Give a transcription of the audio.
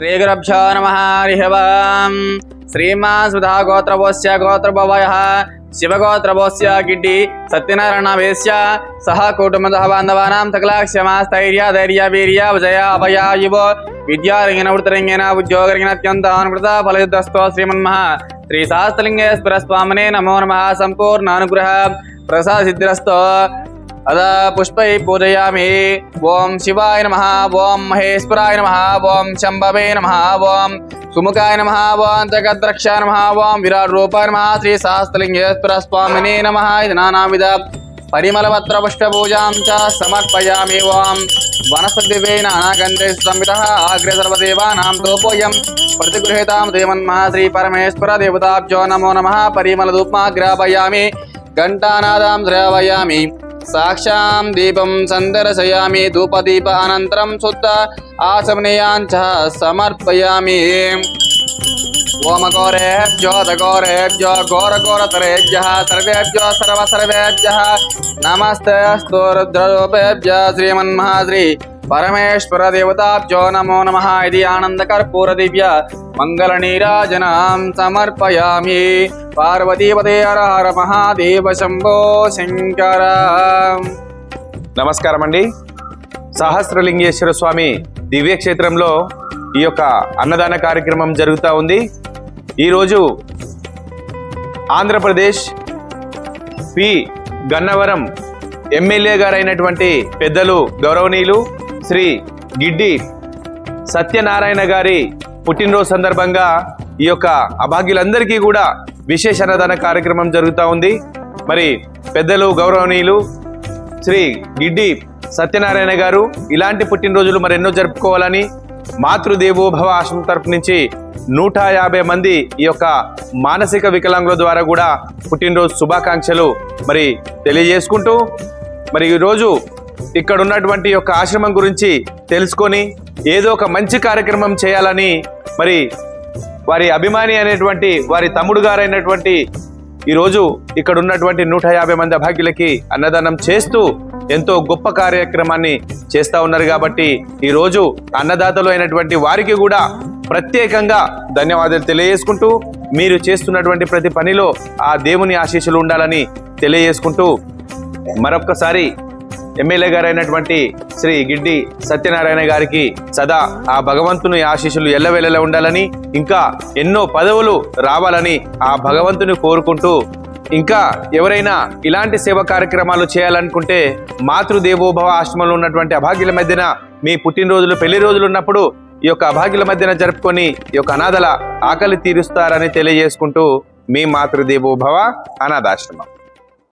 శ్రీగురభ్యో నమ హరి ఓం శ్రీమాన్ సుధా గోత్రభోస్య గోత్రభవయ శివగోత్రభోస్య గిడ్డి సత్యనారాయణ సహ కుటుంబ బాంధవానాం సకలాక్షమాస్థైర్య ధైర్య వీర్య విజయ అభయ యువ విద్యారంగిన వృత్తరంగిన ఉద్యోగరంగిన అత్యంత అనుకృత ఫలయుద్ధస్తో శ్రీమన్మహ శ్రీ శాస్త్రలింగేశ్వర స్వామినే నమో నమ సంపూర్ణ అనుగ్రహ ప్రసాద సిద్ధిరస్తో అద పుష్పై పూజయామి. ఓం శివాయ నమ ఓం మహేశ్వరాయ నమ ఓం శంభవే నమ ఓం సుముఖాయ నమ ఓం జగద్రక్ష నమ ఓం విరాట్ రూపాయ నమ శ్రీ సహస్రలింగేశ్వర స్వామినే నమ ఇది నానావిధ పరిమళపత్ర పుష్ప పూజాం చ సమర్పయామి ఓం వనస్పతివే నానాగంధే సంవిత ఆగ్రే సర్వదేవానాం తోపోయం. ప్రతిగృహీతాం దేవన్మహ శ్రీ పరమేశ్వర దేవతాభ్యో నమో నమ పరిమళ ధూప్మాగ్రాపయామి ఘంటానాదాం శ్రావయామి. साक्षा दीपम सन्दर्शयामि धूपदीप अनन्तरं शुद्ध आसमनीयांच समर्पयामी। ఓమఘోరేభ్యో దఘోరేభ్యో ఘోరఘోరతరేభ్య సర్వేభ్యో సర్వ సర్వేభ్య నమస్తే అస్తు శ్రీమన్మహాశ్రీ పరమేశ్వర దేవతాభ్యో నమో నమ ఇది ఆనందకర్పూర దివ్య మంగళ నీరాజనాం సమర్పయామి। పార్వతీపదే హర హర మహాదేవ శంభో శంకర। నమస్కారం అండి సహస్రలింగేశ్వర స్వామి దివ్యక్షేత్రంలో ఈ యొక్క అన్నదాన కార్యక్రమం జరుగుతూ ఉంది. ఈరోజు ఆంధ్రప్రదేశ్ పి. గన్నవరం ఎమ్మెల్యే గారైనటువంటి పెద్దలు గౌరవనీయులు శ్రీ గిడ్డి సత్యనారాయణ గారి పుట్టినరోజు సందర్భంగా ఈ యొక్క అభాగ్యులందరికీ కూడా విశేష అన్నదాన కార్యక్రమం జరుగుతూ ఉంది. మరి పెద్దలు గౌరవనీయులు శ్రీ గిడ్డి సత్యనారాయణ గారు ఇలాంటి పుట్టినరోజులు మరెన్నో జరుపుకోవాలని మాతృదేవోభవ ఆశ్రమం తరపు నుంచి నూట యాభై మంది ఈ యొక్క మానసిక వికలాంగుల ద్వారా కూడా పుట్టినరోజు శుభాకాంక్షలు. మరి తెలియజేసుకుంటూ మరి ఈరోజు ఇక్కడ ఉన్నటువంటి యొక్క ఆశ్రమం గురించి తెలుసుకొని ఏదో ఒక మంచి కార్యక్రమం చేయాలని మరి వారి అభిమాని అనేటువంటి వారి తమ్ముడు గారైనటువంటి ఈరోజు ఇక్కడ ఉన్నటువంటి నూట యాభై మంది అభాగ్యులకి అన్నదానం చేస్తూ ఎంతో గొప్ప కార్యక్రమాన్ని చేస్తూ ఉన్నారు కాబట్టి ఈరోజు అన్నదాతలు అయినటువంటి వారికి కూడా ప్రత్యేకంగా ధన్యవాదాలు తెలియజేసుకుంటూ మీరు చేస్తున్నటువంటి ప్రతి పనిలో ఆ దేవుని ఆశీస్సులు ఉండాలని తెలియజేసుకుంటూ మరొక్కసారి ఎమ్మెల్యే గారైనటువంటి శ్రీ గిడ్డి సత్యనారాయణ గారికి సదా ఆ భగవంతుని ఆశీస్సులు ఎల్లవేళలా ఉండాలని ఇంకా ఎన్నో పదవులు రావాలని ఆ భగవంతుని కోరుకుంటూ ఇంకా ఎవరైనా ఇలాంటి సేవ కార్యక్రమాలు చేయాలనుకుంటే మాతృదేవోభవ ఆశ్రమంలో ఉన్నటువంటి అభాగ్యుల మధ్యన మీ పుట్టినరోజులు పెళ్ళి రోజులు ఉన్నప్పుడు ఈ యొక్క అభాగ్యుల మధ్యన జరుపుకొని ఈ యొక్క అనాథల ఆకలి తీరుస్తారని తెలియజేసుకుంటూ మీ మాతృదేవోభవ అనాథాశ్రమం.